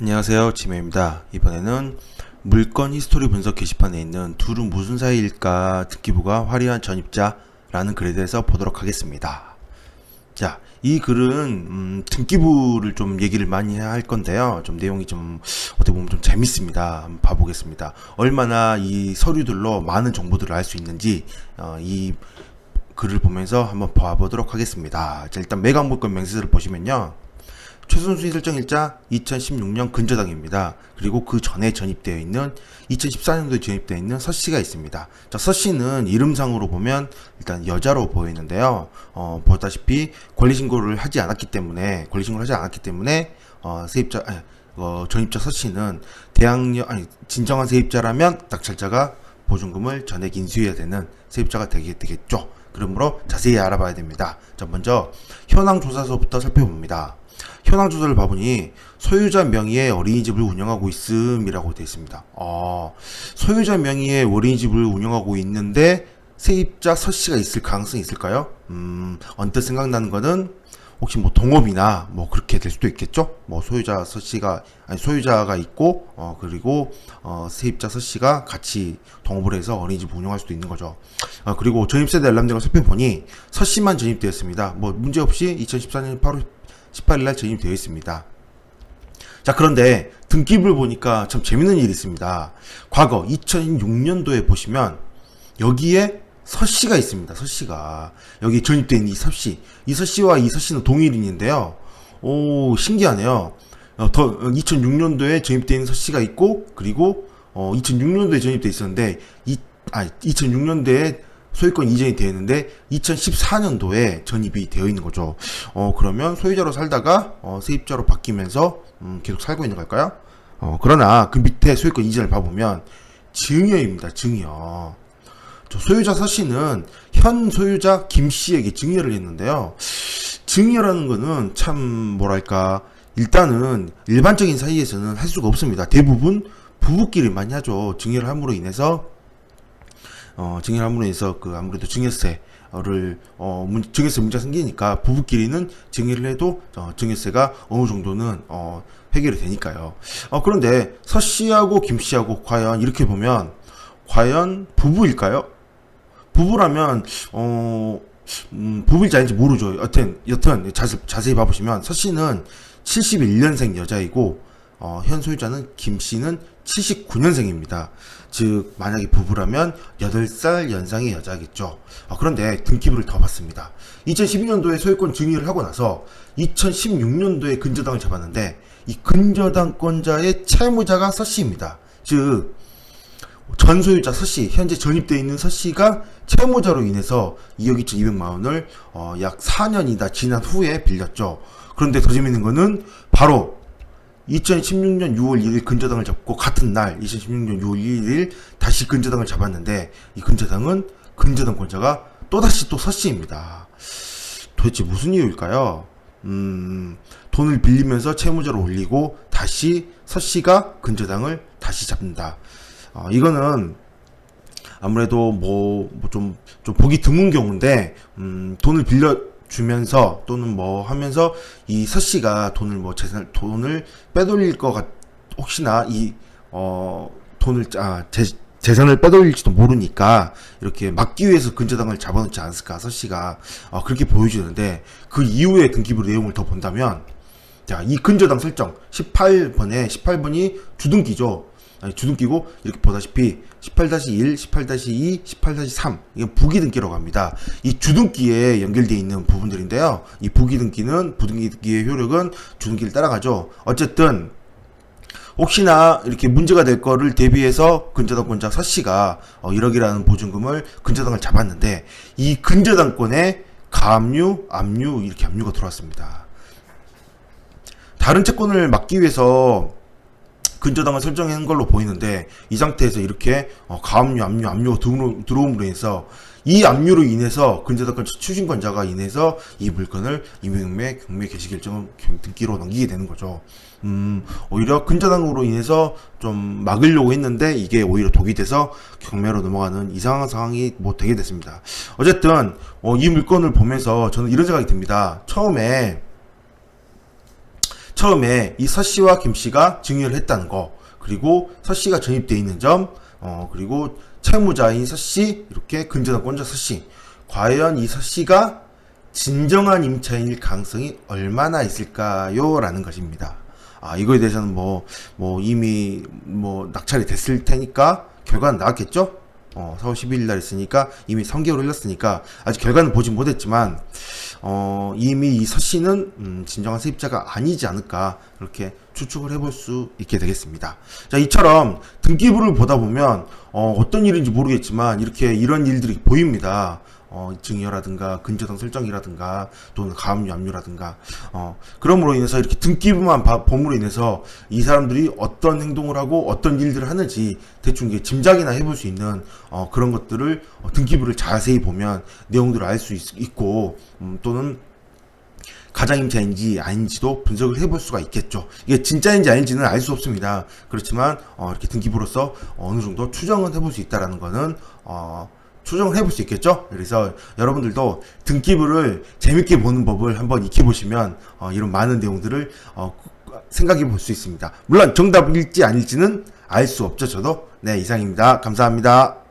안녕하세요. 지메입니다. 이번에는 물건 히스토리 분석 게시판에 있는 둘은 무슨 사이일까 등기부가 화려한 전입자라는 글에 대해서 보도록 하겠습니다. 자, 이 글은 음, 등기부를 좀 얘기를 많이 할 건데요. 좀 내용이 좀 어떻게 보면 좀 재밌습니다. 한번 봐보겠습니다. 얼마나 이 서류들로 많은 정보들을 알 수 있는지 어, 이 글을 보면서 한번 봐보도록 하겠습니다. 자, 일단 매각 물건 명세서를 보시면요. 최순순이 설정일자 2016년 근저당입니다. 그리고 그 전에 전입되어 있는 2014년도에 전입되어 있는 서 씨가 있습니다. 자, 서 씨는 이름상으로 보면 일단 여자로 보이는데요. 어, 보다시피 권리 신고를 하지 않았기 때문에 권리 신고를 하지 않았기 때문에 어, 세입자 아니, 어, 전입자 서 씨는 대학력 아니 진정한 세입자라면 낙찰자가 보증금을 전액 인수해야 되는 세입자가 되게 되겠죠. 그러므로 자세히 알아봐야 됩니다. 자, 먼저 현황 조사서부터 살펴봅니다. 현황 조사를 봐보니 소유자 명의의 어린이집을 운영하고 있음이라고 되어 있습니다. 어, 소유자 명의의 어린이집을 운영하고 있는데 세입자 서 씨가 있을 가능성이 있을까요? 음, 언뜻 생각나는 거는 혹시 뭐 동업이나 뭐 그렇게 될 수도 있겠죠? 뭐 소유자 서 씨가 아니 소유자가 있고 어 그리고 어 세입자 서 씨가 같이 동업을 해서 어린이집 운영할 수도 있는 거죠. 아 그리고 전입세대 알람등을 살펴보니 서 씨만 전입되었습니다. 뭐 문제 없이 2014년 8월 18일 날 전입되어 있습니다. 자, 그런데 등기부를 보니까 참 재밌는 일이 있습니다. 과거 2006년도에 보시면 여기에 서씨가 있습니다. 서씨가. 여기 전입된 이 서씨. 이 서씨와 이 서씨는 동일인인데요. 오, 신기하네요. 어, 더, 2006년도에 전입된 서씨가 있고, 그리고, 어, 2006년도에 전입돼 있었는데, 이, 아, 2006년도에 소유권 이전이 되어 있는데 2014년도에 전입이 되어 있는 거죠. 어 그러면 소유자로 살다가 어, 세입자로 바뀌면서 음, 계속 살고 있는 걸까요? 어 그러나 그 밑에 소유권 이전을 봐보면 증여입니다. 증여. 저 소유자 서 씨는 현 소유자 김 씨에게 증여를 했는데요. 증여라는 거는 참 뭐랄까 일단은 일반적인 사이에서는 할 수가 없습니다. 대부분 부부끼리 많이 하죠. 증여를 함으로 인해서 어, 증여를 함으로 인해서 그 아무래도 증여세를 어, 문, 증여세 문제가 생기니까 부부끼리는 증여를 해도 어, 증여세가 어느 정도는 어, 해결이 되니까요. 어, 그런데 서 씨하고 김 씨하고 과연 이렇게 보면 과연 부부일까요? 부부라면 어 음, 부부일지 아닌지 모르죠. 여튼 여튼 자세, 자세히 봐보시면 서 씨는 71년생 여자이고 어, 현 소유자는 김 씨는 79년생입니다. 즉 만약에 부부라면 8살 연상의 여자겠죠. 어, 그런데 등기부를 더 봤습니다. 2012년도에 소유권 증여를 하고 나서 2016년도에 근저당을 잡았는데 이 근저당권자의 채무자가 서 씨입니다. 즉 전 소유자 서 씨, 현재 전입되어 있는 서 씨가 채무자로 인해서 2억 2,200만 원을 어, 약 4년이다 지난 후에 빌렸죠. 그런데 더 재밌는 거는 바로 2016년 6월 1일 근저당을 잡고 같은 날 2016년 6월 1일 다시 근저당을 잡았는데 이 근저당은 근저당권자가 또다시 또 서씨입니다. 도대체 무슨 이유일까요? 음, 돈을 빌리면서 채무자로 올리고 다시 서씨가 근저당을 다시 잡는다. 어, 이거는 아무래도 뭐, 뭐 좀, 좀 보기 드문 경우인데, 음, 돈을 빌려 주면서 또는 뭐 하면서 이 서씨가 돈을 뭐 재산, 돈을 빼돌릴 것 같, 혹시나 이, 어, 돈을, 아, 재, 재산을 빼돌릴지도 모르니까 이렇게 막기 위해서 근저당을 잡아놓지 않았을까 서씨가 어, 그렇게 보여주는데 그 이후에 등기부 내용을 더 본다면 자, 이 근저당 설정 18번에 18번이 주등기죠. 아니, 주등기고 이렇게 보다시피 18-1, 18-2, 18-3 이건 부기등기라고 합니다. 이 주등기에 연결되어 있는 부분들인데요. 이 부기등기는 부등기의 효력은 주등기를 따라가죠. 어쨌든 혹시나 이렇게 문제가 될 거를 대비해서 근저당권자 서씨가 어, 1억이라는 보증금을 근저당을 잡았는데 이 근저당권에 가압류, 압류 이렇게 압류가 들어왔습니다. 다른 채권을 막기 위해서 근저당을 설정한 걸로 보이는데 이 상태에서 이렇게 어, 가압류, 압류, 들어오- 들어옴으로 인해서 이 압류로 인해서 근저당권 추진권자가 인해서 이 물건을 임명매 경매 개시 결정을 등기로 넘기게 되는 거죠. 음, 오히려 근저당으로 인해서 좀 막으려고 했는데 이게 오히려 독이 돼서 경매로 넘어가는 이상한 상황이 뭐 되게 됐습니다. 어쨌든 어, 이 물건을 보면서 저는 이런 생각이 듭니다. 처음에 처음에 이 서 씨와 김 씨가 증여를 했다는 거, 그리고 서 씨가 전입되어 있는 점, 어, 그리고 채무자인 서 씨, 이렇게 근저당권자 서 씨. 과연 이 서 씨가 진정한 임차인일 가능성이 얼마나 있을까요? 라는 것입니다. 아, 이거에 대해서는 뭐, 뭐, 이미, 뭐, 낙찰이 됐을 테니까, 결과는 나왔겠죠? 어, 4월 12일 날 있으니까, 이미 3개월 흘렀으니까, 아직 결과는 보진 못했지만, 어, 이미 이 서씨는, 음, 진정한 세입자가 아니지 않을까, 그렇게 추측을 해볼 수 있게 되겠습니다. 자, 이처럼 등기부를 보다 보면, 어, 어떤 일인지 모르겠지만, 이렇게 이런 일들이 보입니다. 어, 증여라든가 근저당 설정이라든가 또는 가압류 압류라든가 어, 그럼으로 인해서 이렇게 등기부만 봐- 봄으로 인해서 이 사람들이 어떤 행동을 하고 어떤 일들을 하는지 대충 이게 짐작이나 해볼 수 있는 어, 그런 것들을 어, 등기부를 자세히 보면 내용들을 알 수 있고 음, 또는 가장임자인지 아닌지도 분석을 해볼 수가 있겠죠. 이게 진짜인지 아닌지는 알 수 없습니다. 그렇지만 어, 이렇게 등기부로서 어느 정도 추정은 해볼 수 있다라는 거는 어, 추정을 해볼 수 있겠죠. 그래서 여러분들도 등기부를 재밌게 보는 법을 한번 익혀보시면 어, 이런 많은 내용들을 어, 생각해 볼 수 있습니다. 물론 정답일지 아닐지는 알 수 없죠. 저도 네 이상입니다. 감사합니다.